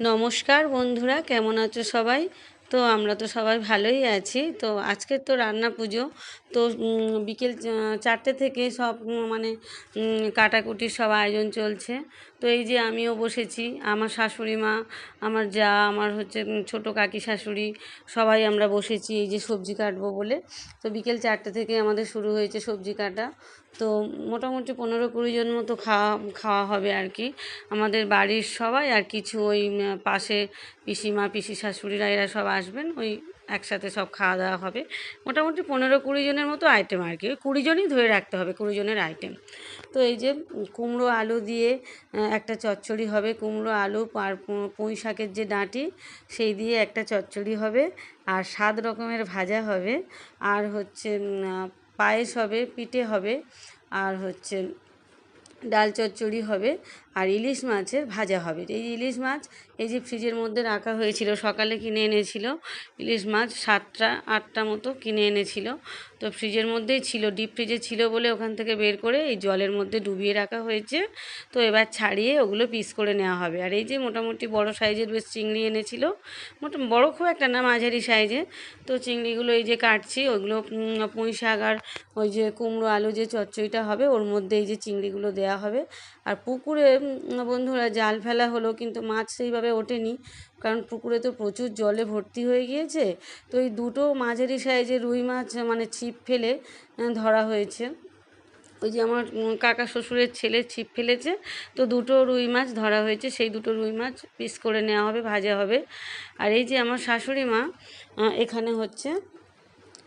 নমস্কার বন্ধুরা, কেমন আছো সবাই? তো আমরা তো সবাই ভালোই আছি। তো আজকের তো রান্না পুজো। তো বিকেল চারটে থেকে সব মানে কাটাকুটির সব আয়োজন চলছে। তো এই যে আমিও বসেছি, আমার শাশুড়ি মা, আমার যা, আমার হচ্ছে ছোটো কাকি শাশুড়ি, সবাই আমরা বসেছি এই যে সবজি কাটবো বলে। তো বিকেল চারটে থেকে আমাদের শুরু হয়েছে সবজি কাটা। তো মোটামুটি পনেরো কুড়ি জন মতো খাওয়া খাওয়া হবে আর কি আমাদের বাড়ির সবাই আর কিছু ওই পাশে পিসিমা, পিসি শাশুড়িরা, এরা সব আসবেন, ওই একসাথে সব খাওয়া দাওয়া হবে। মোটামুটি পনেরো কুড়ি জনের মতো আইটেম আর কি। কুড়ি জনই ধরে রাখতে হবে কুড়ি জনের আইটেম তো এই যে কুমড়ো আলু দিয়ে একটা চচ্চড়ি হবে কুমড়ো আলু, আর পুঁই শাকের যে ডাঁটি, সেই দিয়ে একটা চচ্চড়ি হবে, আর সাত রকমের ভাজা হবে, আর হচ্ছে পায়েস হবে, পিঠে হবে, আর হচ্ছে, ডাল চচ্চড়ি হবে আর ইলিশ মাছের ভাজা হবে। এই ইলিশ মাছ এই যে ফ্রিজের মধ্যে রাখা হয়েছিল, সকালে কিনে এনেছিল, ইলিশ মাছ সাতটা, আটটা মতো কিনে এনেছিল। তো ফ্রিজের মধ্যেই ছিল, ডিপ ফ্রিজে ছিল বলে ওখান থেকে বের করে এই জলের মধ্যে ডুবিয়ে রাখা হয়েছে। তো এবার ছাড়িয়ে ওগুলো পিস করে নেওয়া হবে। আর এই যে মোটামুটি বড় সাইজের বেশ চিংড়ি এনেছিল, মোটা, বড় খুব একটা না, মাঝারি সাইজে তো চিংড়িগুলো এই যে কাটছি ওইগুলো পুঁই শাক আর ওই যে কুমড়ো, আলু যে চচ্চড়িটা হবে, ওর মধ্যে এই যে চিংড়িগুলো দেওয়া হবে। আর পুকুরে বন্ধুরা জাল ফেলা হলো, কিন্তু মাছ সেইভাবে ওঠেনি, কারণ পুকুরে তো প্রচুর জলে ভর্তি হয়ে গিয়েছে। তো এই দুটো মাঝারি সাইজের রুই মাছ মানে ছিপ ফেলে ধরা হয়েছে। ওই যে আমার কাকা শ্বশুরের ছেলে ছিপ ফেলেছে, তো দুটো রুই মাছ ধরা হয়েছে। সেই দুটো রুই মাছ পিস করে নেওয়া হবে, ভাজা হবে। আর এই যে আমার শাশুড়ি মা এখানে হচ্ছে,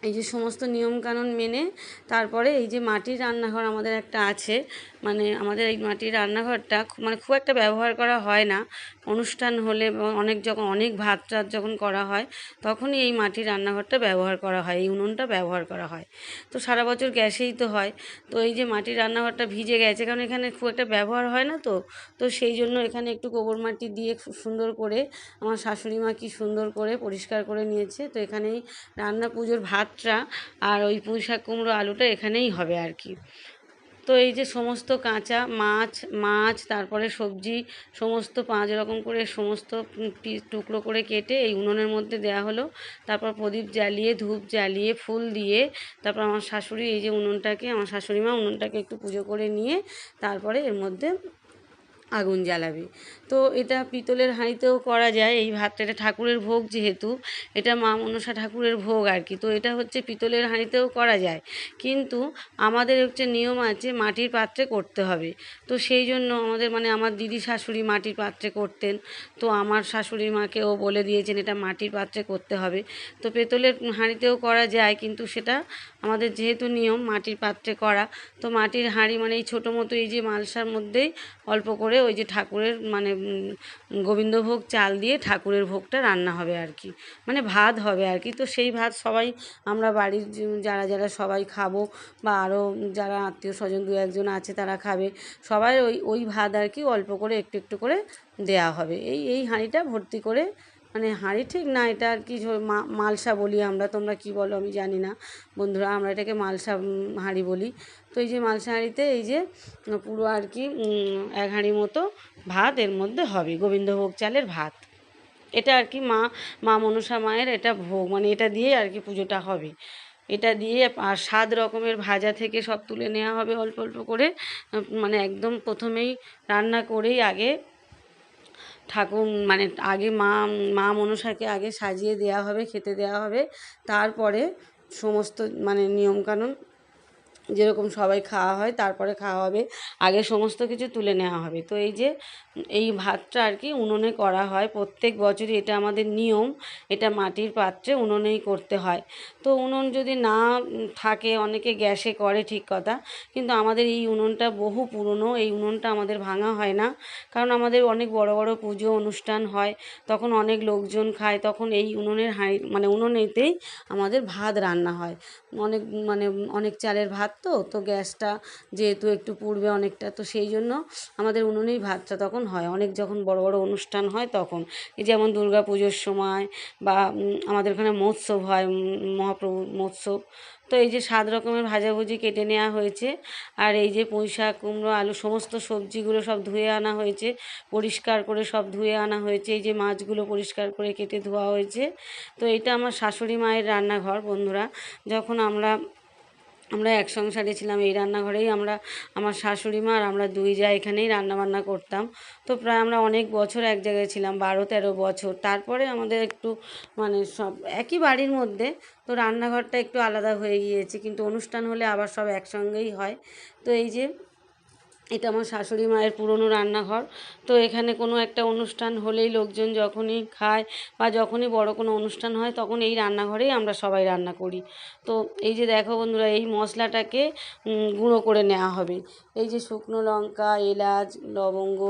এই যে সমস্ত নিয়মকানুন মেনে, তারপরে এই যে মাটির রান্নাঘর আমাদের একটা আছে মানে আমাদের এই মাটির রান্নাঘরটা মানে খুব একটা ব্যবহার করা হয় না। অনুষ্ঠান হলে অনেক যখন, অনেক ভাত টাত যখন করা হয়, তখনই এই মাটির রান্নাঘরটা ব্যবহার করা হয়, এই উনুনটা ব্যবহার করা হয়। তো সারা বছর গ্যাসেই তো হয়। তো এই যে মাটির রান্নাঘরটা ভিজে গেছে, কারণ এখানে খুব একটা ব্যবহার হয় না তো। তো সেই জন্য এখানে একটু গোবর মাটি দিয়ে সুন্দর করে আমার শাশুড়ি মা কি সুন্দর করে পরিষ্কার করে নিয়েছে। তো এখানেই রান্না পুজোর ভাতটা আর ওই পুঁই শাক কুমড়ো আলুটা এখানেই হবে আর কি। তো এই যে সমস্ত কাঁচা মাছ মাছ, তারপরে সবজি, সমস্ত পাঁচ রকম করে সমস্ত টুকরো করে কেটে এই উনুনের মধ্যে দেওয়া হলো। তারপর প্রদীপ জ্বালিয়ে, ধূপ জ্বালিয়ে, ফুল দিয়ে, তারপর আমার শাশুড়ি এই যে উনুনটাকে, আমার শাশুড়ি মা উনুনটাকে একটু পুজো করে নিয়ে, তারপরে এর মধ্যে আগুন জ্বালাবে। তো এটা পিতলের হাঁড়িতেও করা যায়, এই ভাতটা এটা ঠাকুরের ভোগ যেহেতু, এটা মা মনসা ঠাকুরের ভোগ আর কি, তো এটা হচ্ছে পিতলের হাঁড়িতেও করা যায়। কিন্তু আমাদের হচ্ছে নিয়ম আছে, মাটির পাত্রে করতে হবে। তো সেই জন্য আমাদের মানে আমার দিদি শাশুড়ি মাটির পাত্রে করতেন, তো আমার শাশুড়ি মাকেও বলে দিয়েছেন এটা মাটির পাত্রে করতে হবে। তো পেতলের হাঁড়িতেও করা যায়, কিন্তু সেটা আমাদের যেহেতু নিয়ম মাটির পাত্রে করা, তো মাটির হাঁড়ি মানে এই ছোটো মতো এই যে মালসার মধ্যেই অল্প করে ওই যে ঠাকুরের মানে গোবিন্দভোগ চাল দিয়ে ঠাকুরের ভোগটা রান্না হবে আর কি। মানে ভাত হবে আর কি। তো সেই ভাত সবাই আমরা বাড়ির যারা যারা সবাই খাব বা আরও যারা আত্মীয় স্বজন দু একজন আছে তারা খাবে, সবাই ওই ওই ভাত আর কি অল্প করে একটু একটু করে দেয়া হবে। এই এই হাঁড়িটা ভর্তি করে মানে হাঁড়ি ঠিক না, এটা আর কি মালসা বলি আমরা, তোমরা কি বলো আমি জানি না। বন্ধুরা, আমরা এটাকে মালসা হাঁড়ি বলি। তো এই যে মালসা হাঁড়িতে এই যে পুরো আর কি এক হাঁড়ি মতো ভাত, এর মধ্যে হবে গোবিন্দভোগ চালের ভাত। এটা আর কি মা মা মনসা মায়ের এটা ভোগ মানে এটা দিয়ে আর কি পুজোটা হবে। এটা দিয়ে আর সাত রকমের ভাজা থেকে সব তুলে নেওয়া হবে অল্প অল্প করে মানে একদম প্রথমেই রান্না করেই আগে ঠাকুর মানে আগে মা মা মনসাকে আগে সাজিয়ে দেওয়া হবে, খেতে দেওয়া হবে। তারপরে সমস্ত মানে নিয়মকানুন যেরকম সবাই খাওয়া হয়, তারপরে খাওয়া হবে। আগে সমস্ত কিছু তুলে নেওয়া হবে। তো এই যে, এই ভাতটা আর কি উনুনে করা হয়। প্রত্যেক বছরই এটা আমাদের নিয়ম, এটা মাটির পাত্রে উনুনেই করতে হয়। তো উনুন যদি না থাকে, অনেকে গ্যাসে করে ঠিক কথা, কিন্তু আমাদের এই উনুনটা বহু পুরনো, এই উনুনটা আমাদের ভাঙা হয় না। কারণ আমাদের অনেক বড় বড় পুজো অনুষ্ঠান হয়, তখন অনেক লোকজন খায়, তখন এই উনুনের হাঁড়ি মানে উনুনেতেই আমাদের ভাত রান্না হয়। অনেক মানে অনেক চালের ভাত তো তো গ্যাসটা যেহেতু একটু পূর্বে অনেকটা, তো সেই জন্য আমাদের উনুনেই ভাতটা তখন হয়। অনেক যখন বড় বড় অনুষ্ঠান হয় তখন। এই যেমন দুর্গা পুজোর সময় বা আমাদের ওখানে মহোৎসব হয় মহাপ্রভু মহোৎসব। তো এই যে সাত রকমের ভাজাভুজি কেটে নেওয়া হয়েছে। আর এই যে পুঁই শাক কুমড়ো, আলু সমস্ত সবজিগুলো সব ধুয়ে আনা হয়েছে। পরিষ্কার করে সব ধুয়ে আনা হয়েছে। এই যে মাছগুলো পরিষ্কার করে কেটে ধোয়া হয়েছে। তো এটা আমার শাশুড়ি মায়ের রান্নাঘর বন্ধুরা। যখন আমরা আমরা এক সংসারে ছিলাম, এই রান্নাঘরেই আমরা, আমার শাশুড়ি মা আর আমরা দুই যা এখানেই রান্নাবান্না করতাম। তো প্রায় আমরা অনেক বছর এক জায়গায় ছিলাম বারো তেরো বছর। তারপরে আমাদের একটু মানে সব, একই বাড়ির মধ্যে, তো রান্নাঘরটা একটু আলাদা হয়ে গিয়েছে। কিন্তু অনুষ্ঠান হলে আবার সব একসঙ্গেই হয়। তো এই যে এটা আমার শাশুড়ি মায়ের পুরনো রান্নাঘর। তো এখানে কোনো একটা অনুষ্ঠান হলেই লোকজন যখনই খায় বা যখনই বড় কোনো অনুষ্ঠান হয়, তখন এই রান্নাঘরেই আমরা সবাই রান্না করি। তো এই যে দেখো বন্ধুরা, এই মশলাটাকে গুঁড়ো করে নেওয়া হবে। এই যে শুকনো লঙ্কা, এলাচ, লবঙ্গ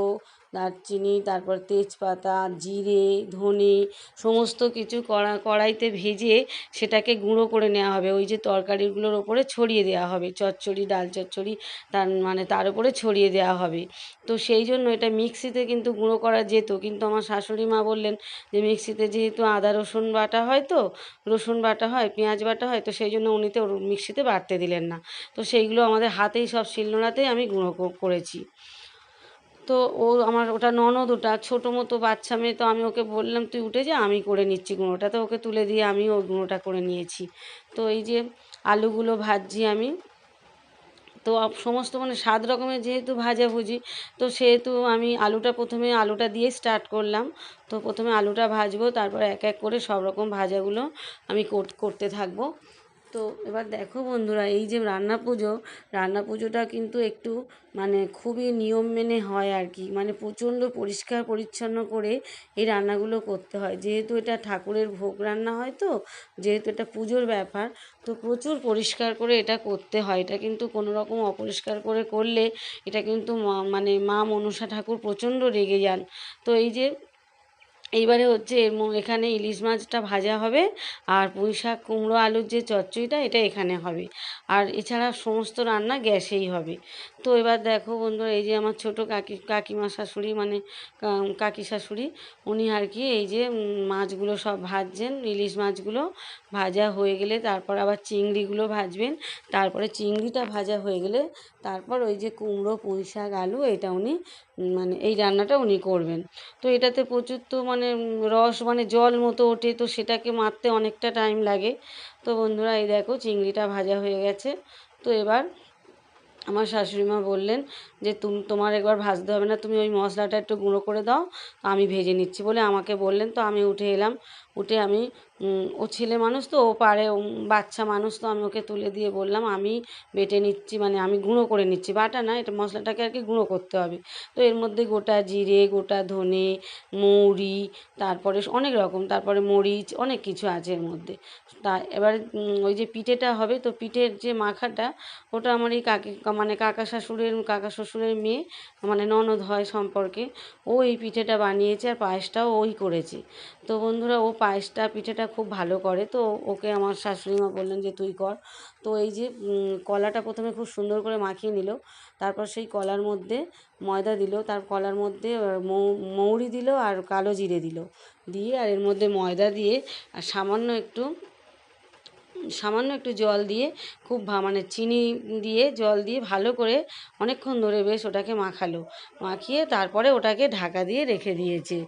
দারচিনি তারপর তেজপাতা, জিরে, ধনে, সমস্ত কিছু কড়া, কড়াইতে ভেজে সেটাকে গুঁড়ো করে নেওয়া হবে। ওই যে তরকারিগুলোর ওপরে ছড়িয়ে দেওয়া হবে। চচ্চড়ি, ডাল চচ্চড়ি, তার মানে তার উপরে ছড়িয়ে দেওয়া হবে। তো সেই জন্য এটা মিক্সিতে কিন্তু গুঁড়ো করা যেত। কিন্তু আমার শাশুড়ি মা বললেন যে মিক্সিতে যেহেতু আদা, রসুন বাটা হয় তো, রসুন বাটা হয়, পেঁয়াজ বাটা হয়, তো সেই জন্য উনি তো মিক্সিতে বাটতে দিলেন না। তো সেইগুলো আমাদের হাতেই সব শিলনোড়াতেই আমি গুঁড়ো করেছি। তো ও আমার ওটা ননদ ওটা, ছোটো মতো বাচ্চা মেয়ে, তো আমি ওকে বললাম, তুই উঠে যা, আমি করে নিচ্ছি গুঁড়োটা তো ওকে তুলে দিয়ে আমি ওই গুঁড়োটা করে নিয়েছি। তো এই যে আলুগুলো ভাজছি আমি, তো সমস্ত মানে সাত রকমের যেহেতু ভাজাভুজি, তো সেহেতু আমি আলুটা প্রথমে আলুটা দিয়ে স্টার্ট করলাম। তো প্রথমে আলুটা ভাজবো, তারপর এক এক করে সব রকম ভাজাগুলো আমি কর- করতে থাকব। তো এবার দেখো বন্ধুরা, এই যে রান্না পুজো, রান্না পুজোটা কিন্তু একটু মানে খুবই নিয়ম মেনে হয় আর কি। মানে প্রচণ্ড পরিষ্কার পরিচ্ছন্ন করে এই রান্নাগুলো করতে হয়। যেহেতু এটা ঠাকুরের ভোগ রান্না হয় তো, যেহেতু এটা পুজোর ব্যাপার, তো প্রচুর পরিষ্কার করে এটা করতে হয়। এটা কিন্তু কোনো রকম অপরিষ্কার করে করলে এটা কিন্তু মানে মা মনসা ঠাকুর প্রচণ্ড রেগে যান। তো এই যে এইবারে হচ্ছে এখানে ইলিশ মাছটা ভাজা হবে আর পুঁই শাক, কুমড়ো, আলুর যে চচ্চড়িটা, এটা এখানে হবে। আর এছাড়া সমস্ত রান্না গ্যাসেই হবে। তো এবার দেখো বন্ধুরা, এই যে আমার ছোট কাকি, কাকিমা শাশুড়ি মানে কাকি শাশুড়ি, উনি আর কি এই যে মাছগুলো সব ভাজছেন, ইলিশ মাছগুলো ভাজা হয়ে গেলে তারপর আবার চিংড়িগুলো ভাজবেন। তারপরে চিংড়িটা ভাজা হয়ে গেলে তারপর ওই যে কুমড়ো, পুঁই শাক, আলু, এটা উনি মানে এই রান্নাটা উনি করবেন। তো এটাতে প্রচুর তো মানে রস মানে জল মতো ওঠে, তো সেটাকে মারতে অনেকটা টাইম লাগে। তো বন্ধুরা, এই দেখো চিংড়িটা ভাজা হয়ে গেছে। তো এবার আমার শাশুড়িমা বললেন যে, তুম, তোমার একবার ভাজতে হবে না, তুমি ওই মশলাটা একটু গুঁড়ো করে দাও, আমি ভেজে নিচ্ছি বলে আমাকে বললেন। তো আমি উঠে এলাম। উঠে আমি ও ছেলে মানুষ তো, ও পারে বাচ্চা মানুষ তো আমি ওকে তুলে দিয়ে বললাম, আমি বেটে নিচ্ছি মানে আমি গুঁড়ো করে নিচ্ছি, বাটা না, এটা মশলাটাকে আর কি গুঁড়ো করতে হবে। তো এর মধ্যে গোটা জিরে, গোটা ধনে, মৌরি, তারপরে অনেক রকম, তারপরে মরিচ, অনেক কিছু আছে এর মধ্যে। তা এবার ওই যে পিঠেটা হবে, তো পিঠের যে মাখাটা, ওটা আমার এই কাকি মানে কাকা শাশুড়ের, কাকা শ্বশুরের মেয়ে মানে ননদ হয় সম্পর্কে, ও এই পিঠেটা বানিয়েছে আর পায়েসটাও ওই করেছে। তো বন্ধুরা, ও পায়েসটা, পিঠেটা খুব ভালো করে। তো ওকে আমার শাশুড়িমা বললেন যে, তুই কর। তো এই যে কলাটা প্রথমে খুব সুন্দর করে মাখিয়ে নিল। তারপর সেই কলার মধ্যে ময়দা দিল। তার কলার মধ্যে মৌরি দিল আর কালো জিরে দিল। দিয়ে আর এর মধ্যে ময়দা দিয়ে, আর সামান্য একটু সামান্য একটু জল দিয়ে খুব মানে চিনি দিয়ে, জল দিয়ে ভালো করে অনেকক্ষণ ধরে বেশ ওটাকে মাখালো। মাখিয়ে তারপরে ওটাকে ঢাকা দিয়ে রেখে দিয়েছে।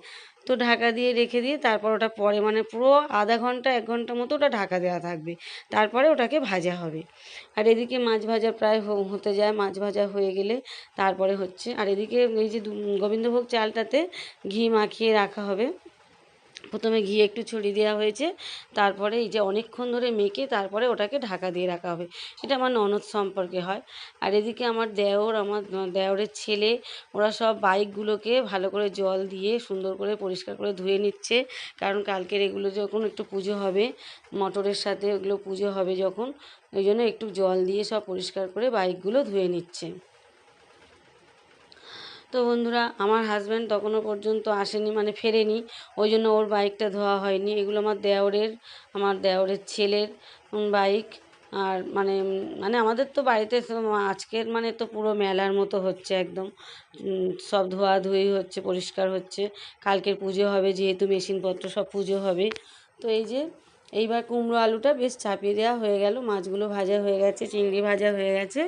তো ঢাকা দিয়ে রেখে দিয়ে তারপর ওটা পরে মানে পুরো আধা ঘণ্টা, এক ঘণ্টা মতো ওটা ঢাকা দেওয়া থাকবে। তারপরে ওটাকে ভাজা হবে। আর এদিকে মাছ ভাজা প্রায় হতে যায়, মাছ ভাজা হয়ে গেলে তারপরে হচ্ছে, আর এদিকে এই যে গোবিন্দভোগ চালটাতে ঘি মাখিয়ে রাখা হবে। প্রথমে ঘি একটু ছড়িয়ে দেওয়া হয়েছে, তারপরে এই যে অনেকক্ষণ ধরে মেখে তারপরে ওটাকে ঢাকা দিয়ে রাখা হবে। এটা আমার ননদ সম্পর্কে হয়। আর এদিকে আমার দেওর, আমার দেওরের ছেলে, ওরা সব বাইকগুলোকে ভালো করে জল দিয়ে সুন্দর করে পরিষ্কার করে ধুয়ে নিচ্ছে। কারণ কালকের এগুলো যখন একটু পুজো হবে, মটরের সাথে ওগুলো পুজো হবে যখন, ওই জন্য একটু জল দিয়ে সব পরিষ্কার করে বাইকগুলো ধুয়ে নিচ্ছে। তো বন্ধুরা, আমার হাজব্যান্ড তখনও পর্যন্ত আসেনি মানে ফেরেনি। ওই জন্য ওর বাইকটা ধোয়া হয়নি। এগুলো আমার দেওরের আমার দেওরের ছেলের বাইক আর মানে মানে আমাদের তো বাড়িতে আজকের মানে তো পুরো মেলার মতো হচ্ছে একদম। সব ধোয়াধুয়ি হচ্ছে, পরিষ্কার হচ্ছে। কালকের পুজো হবে, যেহেতু মেশিনপত্র, সব পুজো হবে। তো এই যে, এইবার কুমড়ো আলুটা বেশ চাপিয়ে দেওয়া হয়ে গেল। মাছগুলো ভাজা হয়ে গেছে, চিংড়ি ভাজা হয়ে গেছে।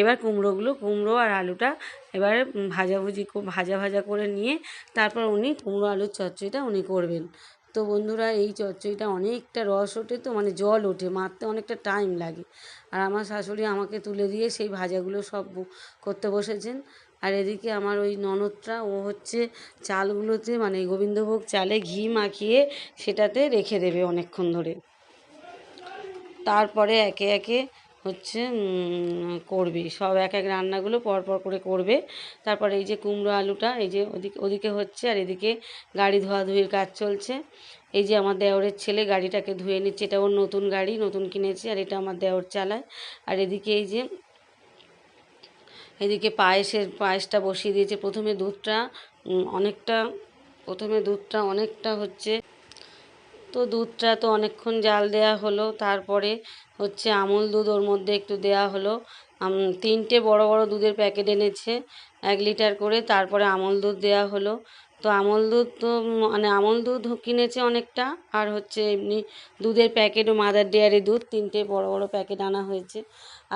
এবার কুমড়োগুলো, কুমড়ো আর আলুটা এবারে ভাজাভুজি ভাজা ভাজা করে নিয়ে তারপর উনি কুমড়ো আলুর চচ্চড়িটা উনি করবেন। তো বন্ধুরা এই চচ্চড়িটা অনেকটা রস ওঠে তো মানে জল ওঠে, মারতে অনেকটা টাইম লাগে। আর আমার শাশুড়ি আমাকে তুলে দিয়ে সেই ভাজাগুলো সব করতে বসেছেন। আর এদিকে আমার ওই ননদটা, ও হচ্ছে চালগুলোতে মানে গোবিন্দভোগ চালে ঘি মাখিয়ে সেটাতে রেখে দেবে অনেকক্ষণ ধরে। তারপরে একে একে হচ্ছে করবে। সব এক এক রান্নাগুলো পর পর করে করবে। তারপরে এই যে কুমড়ো আলুটা, এই যে ওদিকে ওদিকে হচ্ছে আর এদিকে গাড়ি ধোয়াধুয়ির কাজ চলছে। এই যে আমার দেওরের ছেলে গাড়িটাকে ধুয়ে নিচ্ছে, এটা ওর নতুন গাড়ি, নতুন কিনেছে আর এটা আমার দেওর চালায়। আর এদিকে এই যে, এদিকে পায়েসের, পায়েসটা বসিয়ে দিয়েছে। প্রথমে দুধটা অনেকটা, প্রথমে দুধটা অনেকটা হচ্ছে তো দুধটা তো অনেকক্ষণ জাল দেওয়া হলো। তারপরে হচ্ছে আমুল দুধ ওর মধ্যে একটু দেওয়া হলো। তিনটে বড় বড় দুধের প্যাকেট এনেছে, এক লিটার করে। তারপরে আমুল দুধ দেওয়া হলো। তো আমল দুধ তো মানে আমুল দুধ কিনেছে অনেকটা। আর হচ্ছে এমনি দুধের প্যাকেটও মাদার ডেয়ারি দুধ, তিনটে বড় বড় প্যাকেট আনা হয়েছে।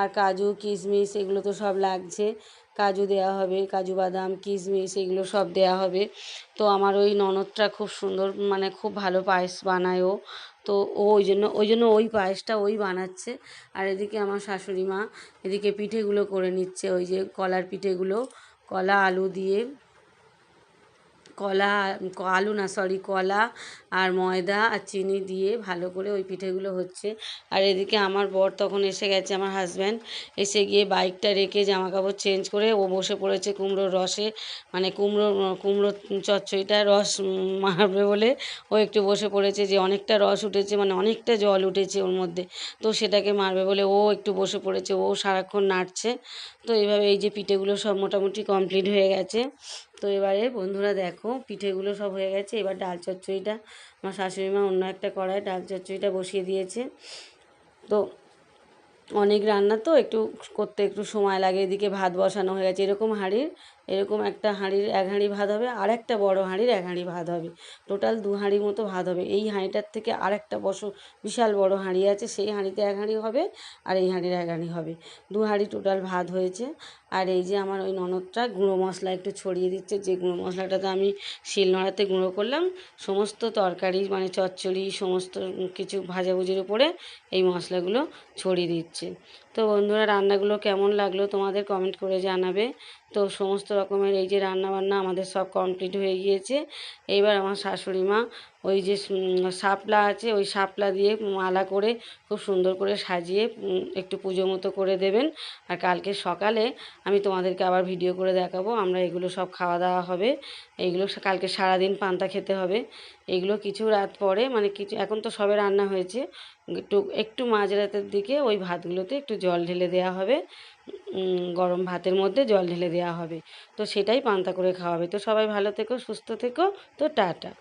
আর কাজু, কিশমিশ, এগুলো তো সব লাগছে। কাজু দেওয়া হবে, কাজু বাদাম, কিশমিশ এগুলো সব দেওয়া হবে। তো আমার ওই ননদটা খুব সুন্দর মানে খুব ভালো পায়েস বানায় ও। তো ও ওই জন্য ওই জন্য ওই পায়েসটা ওই বানাচ্ছে। আর এদিকে আমার শাশুড়ি মা, এদিকে পিঠেগুলো করে নিচ্ছে, ওই যে কলার পিঠেগুলো, কলা, আলু দিয়ে। কলা, আলু না সরি কলা আর ময়দা আর চিনি দিয়ে ভালো করে ওই পিঠেগুলো হচ্ছে। আর এদিকে আমার বর তখন এসে গেছে, আমার হাজব্যান্ড এসে গিয়ে বাইকটা রেখে জামা কাপড় চেঞ্জ করে ও বসে পড়েছে কুমড়োর রসে। মানে কুমড়ো কুমড়ো চচ্চড়িটা রস মারবে বলে ও একটু বসে পড়েছে যে অনেকটা রস উঠেছে মানে অনেকটা জল উঠেছে ওর মধ্যে। তো সেটাকে মারবে বলে ও একটু বসে পড়েছে, ও সারাক্ষণ নাড়ছে। তো এইভাবে এই যে পিঠেগুলো সব মোটামুটি কমপ্লিট হয়ে গেছে। তো এবারে বন্ধুরা দেখো, পিঠেগুলো সব হয়ে গেছে। এবার ডাল চচ্চড়িটা, আমার শাশুড়ি মা অন্য একটা কড়ায় ডাল চচ্চড়িটা বসিয়ে দিয়েছে। তো অনেক রান্না তো, একটু করতে একটু সময় লাগে, এদিকে ভাত বসানো হয়ে গেছে। এরকম হাঁড়ির, এরকম একটা হাঁড়ির এক হাঁড়ি ভাত হবে, আর একটা বড় হাঁড়ির এক হাঁড়ি ভাত হবে। টোটাল দু হাঁড়ি মতো ভাত হবে। এই হাঁড়িটার থেকে আর একটা বস, বিশাল বড় হাঁড়ি আছে, সেই হাঁড়িতে এক হাঁড়ি হবে, আর এই হাঁড়ির এক হাঁড়ি হবে। দু হাঁড়ি টোটাল ভাত হয়েছে। আর এই যে আমার ওই ননদটা গুঁড়ো মশলা একটু ছড়িয়ে দিচ্ছে, যে গুঁড়ো মশলাটা তো আমি শিলনোড়াতে গুঁড়ো করলাম, সমস্ত তরকারি মানে চচ্চড়ি, সমস্ত কিছু ভাজাভুজির উপরে এই মশলাগুলো ছড়িয়ে দিচ্ছে। তো বন্ধুরা, রান্নাগুলো কেমন লাগল তোমাদের কমেন্ট করে জানাবে। তো সমস্ত রকমের এই যে রান্না বান্না আমাদের সব কমপ্লিট হয়ে গিয়েছে। এইবার আমার শাশুড়ি মা ওই যে শাপলা আছে, ওই শাপলা দিয়ে মালা করে খুব সুন্দর করে সাজিয়ে একটু পুজো মতো করে দেবেন। আর কালকে সকালে আমি তোমাদেরকে আবার ভিডিও করে দেখাবো। আমরা এগুলো সব খাওয়া দাওয়া হবে। এইগুলো কালকে সারাদিন পান্তা খেতে হবে। এগুলো কিছু রাত পরে মানে কিছু, এখন তো সবে রান্না হয়েছে। একটু একটু মাঝরাতের দিকে ওই ভাতগুলোতে একটু জল ঢেলে দেওয়া হবে। গরম ভাতের মধ্যে জল ঢেলে দেওয়া হবে। তো সেটাই পান্তা করে খাওয়াবে তো সবাই ভালো থেকো, সুস্থ থেকো। তো টাটা।